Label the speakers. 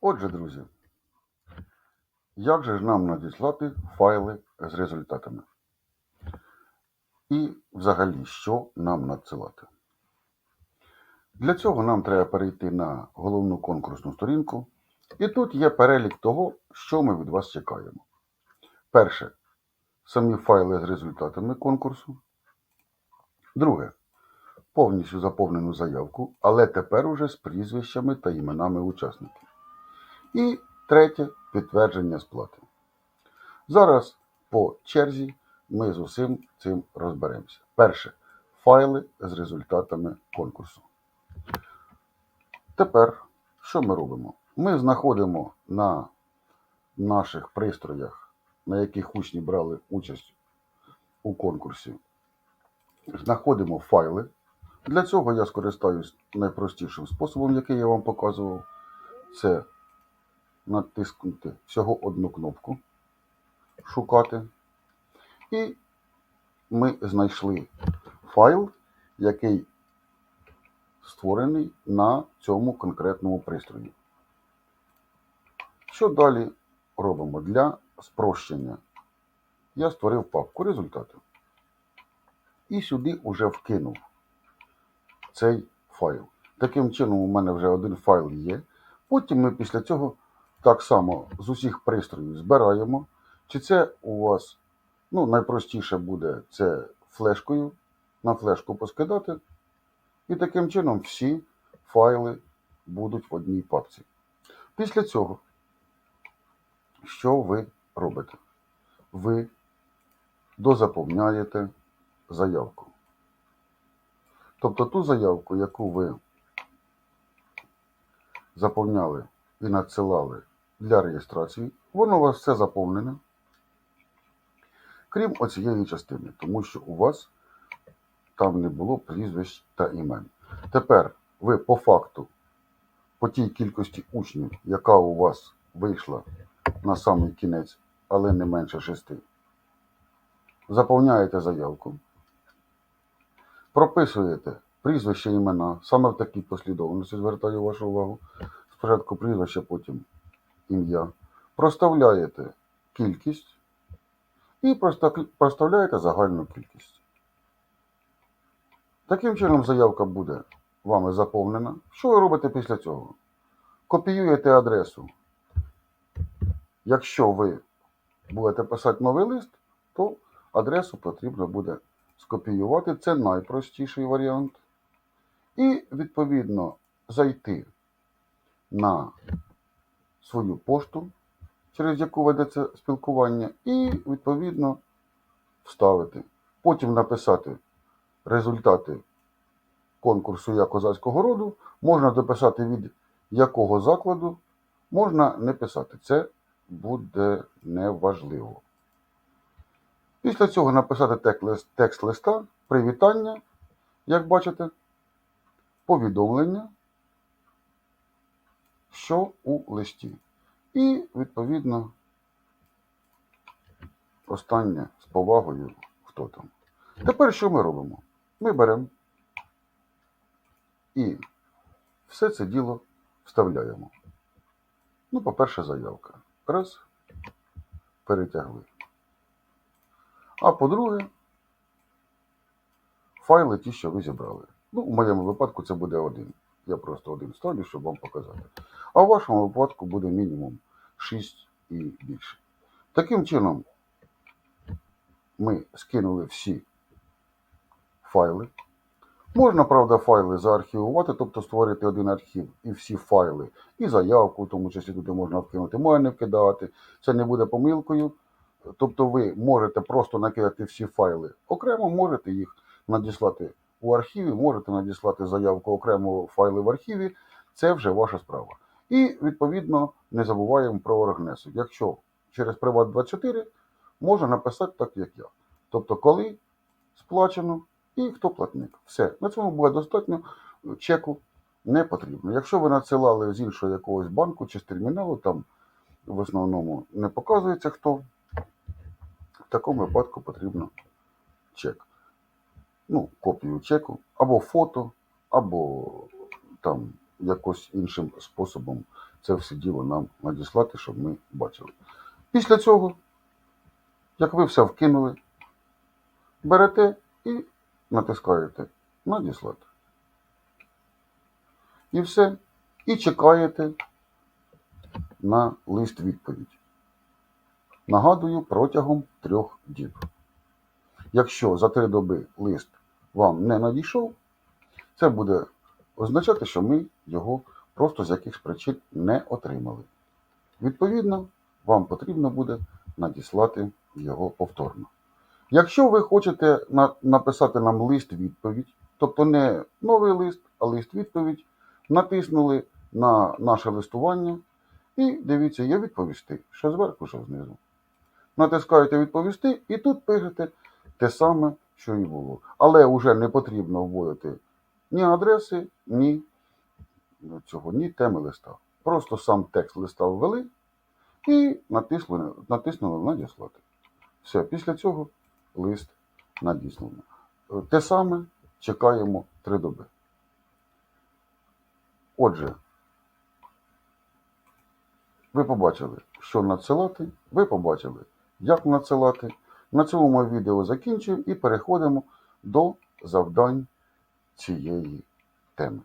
Speaker 1: Отже, друзі, як же ж нам надіслати файли з результатами? І взагалі, що нам надсилати? Для цього нам треба перейти на головну конкурсну сторінку. І тут є перелік того, що ми від вас чекаємо. Перше самі файли з результатами конкурсу. Друге повністю заповнену заявку, але тепер уже з прізвищами та іменами учасників. І третє підтвердження сплати. Зараз по черзі ми з усім цим розберемося. Перше файли з результатами конкурсу. Тепер що ми робимо? Ми знаходимо на наших пристроях, на яких учні брали участь у конкурсі, знаходимо файли. Для цього я скористаюсь найпростішим способом, який я вам показував. Це натиснути всього одну кнопку Шукати. І ми знайшли файл, який створений на цьому конкретному пристрої. Що далі робимо для спрощення? Я створив папку результати. І сюди вже вкинув цей файл. Таким чином, у мене вже один файл є. Потім ми після цього так само з усіх пристроїв збираємо. Чи це у вас ну, найпростіше буде це флешкою, на флешку поскидати. І таким чином всі файли будуть в одній папці. Після цього, що ви робите? Ви дозаповняєте заявку. Тобто ту заявку, яку ви заповняли і надсилали для реєстрації, воно у вас все заповнене, крім оцієї частини, тому що у вас там не було прізвищ та імен. Тепер ви по факту, по тій кількості учнів, яка у вас вийшла на самий кінець, але не менше шести, заповняєте заявку, прописуєте прізвище імена, саме в такій послідовності, звертаю вашу увагу. Спочатку прізвище, потім ім'я. Проставляєте кількість і проставляєте загальну кількість. Таким чином заявка буде вами заповнена. Що ви робите після цього? Копіюєте адресу. Якщо ви будете писати новий лист, то адресу потрібно буде скопіювати. Це найпростіший варіант. І, відповідно, зайти на свою пошту, через яку ведеться спілкування, і, відповідно, вставити. Потім написати результати конкурсу я козацького роду, можна дописати від якого закладу, можна не писати. Це буде неважливо. Після цього написати текст листа, привітання, як бачите, повідомлення, що у листі. І, відповідно, останнє з повагою, хто там. Тепер що ми робимо? Ми беремо і все це діло вставляємо. Ну, по-перше, заявка. Раз, перетягли. А по-друге, файли ті, що ви зібрали. Ну, у моєму випадку це буде один. Я просто один ставлю, щоб вам показати. А в вашому випадку буде мінімум 6 і більше. Таким чином, ми скинули всі файли. Можна, правда, файли заархівувати, тобто створити один архів і всі файли, і заявку, в тому числі туди можна вкинути, можна не вкидати. Це не буде помилкою. Тобто ви можете просто накидати всі файли окремо, можете їх надіслати у архіві, можете надіслати заявку окремо файли в архіві. Це вже ваша справа. І відповідно не забуваємо про оргнесу. Якщо через Приват 24 можна написати так, як я. Тобто, коли сплачено і хто платник. Все. На цьому буде достатньо. Чеку не потрібно. Якщо ви надсилали з іншого якогось банку чи з терміналу, там в основному не показується хто. В такому випадку потрібно чек. Ну, копію чеку, або фото, або там якось іншим способом це все діло нам надіслати, щоб ми бачили. Після цього, як ви все вкинули, берете і натискаєте надіслати. І все. І чекаєте на лист відповідь. Нагадую, протягом трьох діб. Якщо за три доби лист вам не надійшов, це буде означати, що ми його просто з якихось причин не отримали. Відповідно, вам потрібно буде надіслати його повторно. Якщо ви хочете на- написати нам лист відповідь, тобто не новий лист, а лист відповідь, натиснули на наше листування і дивіться, є відповісти, що зверху, що знизу. Натискаєте відповісти і тут пишете те саме, що і було. Але вже не потрібно вводити ні адреси, ні цього, ні теми листа. Просто сам текст листа ввели і натиснули, натиснули надіслати. Все, після цього лист надіслано. Те саме чекаємо три доби. Отже, ви побачили, що надсилати, ви побачили, як надсилати. На цьому ми відео закінчуємо і переходимо до завдань цієї теми.